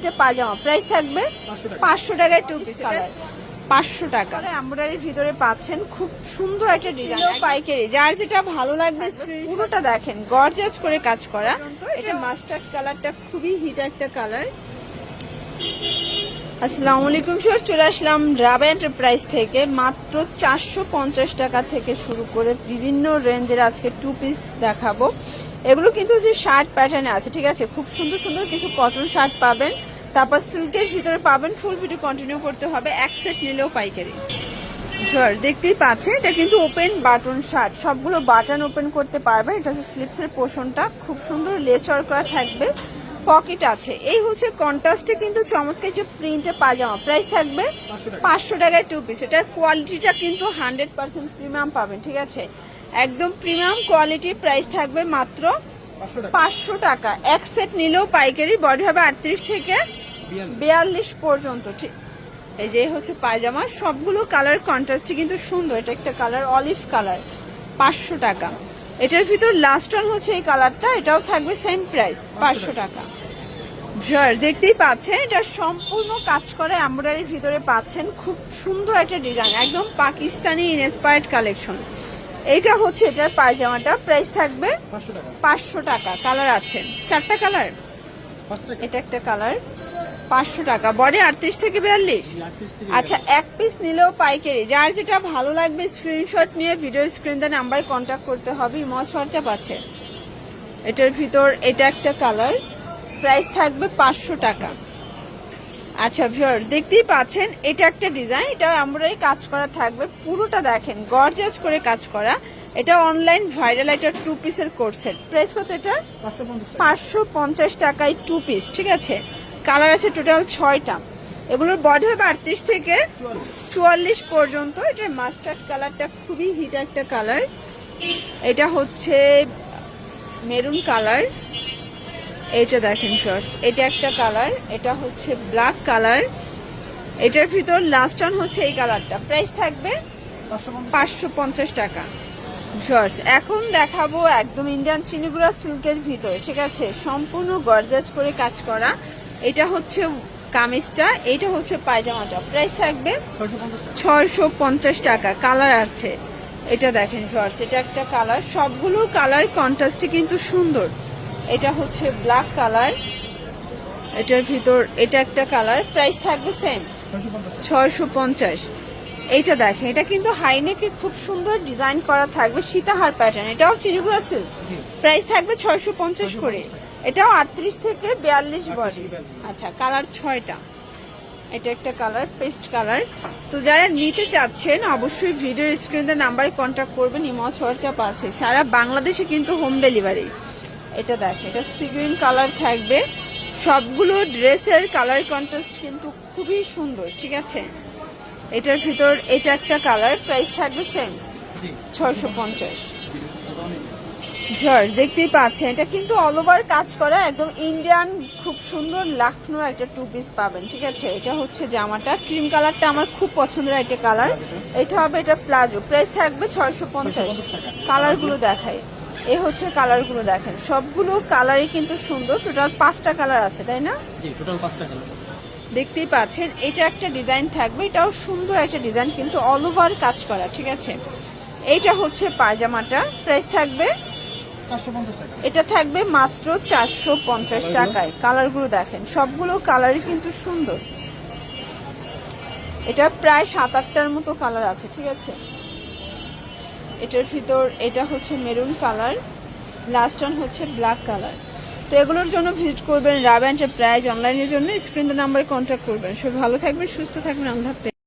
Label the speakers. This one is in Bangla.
Speaker 1: প্রিন্টে পাজামা প্রাইস থাকবে পাঁচশো টাকায় টু পিস কালার পাঁচশো টাকা। এমব্রয়ডারির ভিতরে পাচ্ছেন খুব সুন্দর একটা ডিজাইন পাইকারি। যার যেটা ভালো লাগবে পুরোটা দেখেন গর্জাস করে কাজ করা। এটা মাস্টার্ড কালারটা খুবই হিট একটা কালার আসসালামু আলাইকুম স্যার চলে আসলাম রাবা এন্টারপ্রাইজ থেকে। মাত্র চারশো পঞ্চাশ টাকা থেকে শুরু করে বিভিন্ন রেঞ্জের আজকে টু পিস দেখাবো। এগুলো কিন্তু যে শার্ট প্যাটার্নে আছে ঠিক আছে? খুব সুন্দর সুন্দর কিছু কটন শার্ট পাবেন। তারপর সিল্কের ভিতরে পাবেন ফুল ভিডিও কন্টিনিউ করতে হবে এক সেট নিলেও পাইকারি। দেখতেই পাচ্ছেন এটা কিন্তু ওপেন বাটন শার্ট সবগুলো বাটন ওপেন করতে পারবেন। এটা হচ্ছে স্লিপসের পোর্শনটা খুব সুন্দর লেচর করা থাকবে পকেট আছে। এই হচ্ছে কন্ট্রাস্টে কিন্তু চমৎকার যে প্রিন্টে পাজামা প্রাইস থাকবে পাঁচশো টাকায় টু পিস এটার কোয়ালিটিটা কিন্তু হান্ড্রেড পার্সেন্ট প্রিমিয়াম পাবেন ঠিক আছে? একদম প্রিমিয়াম কোয়ালিটি প্রাইস থাকবে মাত্র পাঁচশো টাকা। এক সেট নিলেও পাইকারি বডি হবে আটত্রিশ থেকে বিয়াল্লিশ। পর্যন্ত ঠিক। এই যে হচ্ছে পায়জামা সবগুলো কালার কন্ট্রাস্টে কিন্তু সুন্দর। এটা একটা কালার অলিভ কালার পাঁচশো টাকা। এটার ভিতর লাস্ট ওয়ান হচ্ছে এই কালারটা এটাও থাকবে সেম প্রাইস পাঁচশো টাকা। দেখতেই পাচ্ছেন এটা সম্পূর্ণ কাজ করে এমব্রয়ডারির ভিতরে পাচ্ছেন। খুব সুন্দর একটা ডিজাইন একদম পাকিস্তানি ইনস্পায়ার্ড কালেকশন এটা হচ্ছে এটার পায়জামাটা প্রাইস থাকবে পাঁচশো টাকা। কালার আছে। চারটা কালার এটা একটা কালার পাঁচশো টাকা। বডি আটত্রিশ থেকে বিয়াল্লিশ? আচ্ছা এক পিস নিলেও পাইকারি। যার যেটা ভালো লাগবে স্ক্রিনশট নিয়ে ভিডিও স্ক্রিনতে নাম্বার কন্ট্যাক্ট করতে হবে। ইমজ হোয়াটসঅ্যাপ আছে। এটার ভিতর এটা একটা কালার প্রাইস থাকবে পাঁচশো টাকা। আচ্ছা ভিওর দেখতেই পাচ্ছেন এটা একটা ডিজাইন এটা আমরাই কাজ করা থাকবে। পুরোটা দেখেন গর্জাস করে কাজ করা। এটা অনলাইন ভাইরাল এটা টু পিসের কোর্সের প্রাইস কত এটা পাঁচশো পঞ্চাশ টাকায় টু পিস ঠিক আছে? কালার আছে টোটাল ছয়টা। এগুলোর বডি হবে আটত্রিশ থেকে চুয়াল্লিশ পর্যন্ত। এটার মাস্টার্ড কালারটা খুবই হিট একটা কালার। এটা হচ্ছে মেরুন কালার। এটা দেখেন শর্টস এটা একটা কালার, এটা হচ্ছে ব্ল্যাক কালার। এটার ভিতর লাস্ট ওয়ান হচ্ছে এই কালারটা। প্রাইস থাকবে পাঁচশো পঞ্চাশ টাকা। শর্টস এখন দেখাবো একদম ইন্ডিয়ান চিনিগুড়া সিল্কের ভিতর, ঠিক আছে? সম্পূর্ণ গর্জাস করে কাজ করা। এটা হচ্ছে কামিজটা এটা হচ্ছে পায়জামাটা। প্রাইস থাকবে ছয়শো পঞ্চাশ টাকা কালার আছে এটা দেখেন শর্টস এটা একটা কালার সবগুলো কালার কন্ট্রাস্টে কিন্তু সুন্দর। এটা হচ্ছে ব্ল্যাক কালার এটার ভিতর এটা একটা কালার প্রাইস থাকবে সেম ছয়শো পঞ্চাশ। এইটা দেখেন এটা কিন্তু হাইনেকে খুব সুন্দর ডিজাইন করা থাকবে সীতাহার প্যাটার্ন এটাও চিনিগুড়া সিল্ক প্রাইস থাকবে ছয়শো পঞ্চাশ করে। এটাও আটত্রিশ থেকে বিয়াল্লিশ বডি। আচ্ছা কালার ছয়টা। এটা একটা কালার পেস্ট কালার। তো যারা নিতে চাচ্ছেন অবশ্যই ভিডিওর স্ক্রিনে নাম্বারে কন্ট্যাক্ট করবেন ইমজ হোয়াটসঅ্যাপ আছে। সারা বাংলাদেশে কিন্তু হোম ডেলিভারি এটা দেখ এটা সিগ্রিন কালার থাকবে। সবগুলো ড্রেসের কালার কন্ট্রাস্ট কিন্তু খুবই সুন্দর ঠিক আছে? এটার ভিতর এটা একটা কালার প্রাইস থাকবে সেম ছয়শো পঞ্চাশ। ঝড় দেখতেই পাচ্ছেন এটা কিন্তু অল ওভার কাজ করা একদম ইন্ডিয়ান খুব সুন্দর লাখনোর একটা টু পিস পাবেন ঠিক আছে? এটা হচ্ছে জামাটা ক্রিম কালারটা আমার খুব পছন্দের একটা কালার এটা হবে এটা প্লাজো প্রাইস থাকবে ছয়শো পঞ্চাশ। কালারগুলো দেখায় এ হচ্ছে কালারগুলো দেখেন। সবগুলো কালারই কিন্তু সুন্দর টোটাল পাঁচটা কালার আছে তাই না? দেখতেই পাচ্ছেন এটা একটা ডিজাইন থাকবে এটাও সুন্দর একটা ডিজাইন কিন্তু অল ওভার কাজ করা ঠিক আছে? এটা হচ্ছে পায়জামাটা প্রাইস থাকবে এটা থাকবে মাত্র চারশো পঞ্চাশ টাকায়। কালারগুলো দেখেন সবগুলো কালারই কিন্তু সুন্দর। এটা প্রায় সাত আটটার মতো কালার আছে ঠিক আছে? এটার ভিতর এটা হচ্ছে মেরুন কালার লাস্ট ওয়ান হচ্ছে ব্ল্যাক কালার তো এগুলোর জন্য ভিজিট করবেন রাব এন্টারপ্রাইজ অনলাইনের জন্য। স্ক্রিন নাম্বারে কন্ট্যাক্ট করবেন। সব ভালো থাকবেন সুস্থ থাকবেন। হাফেজ।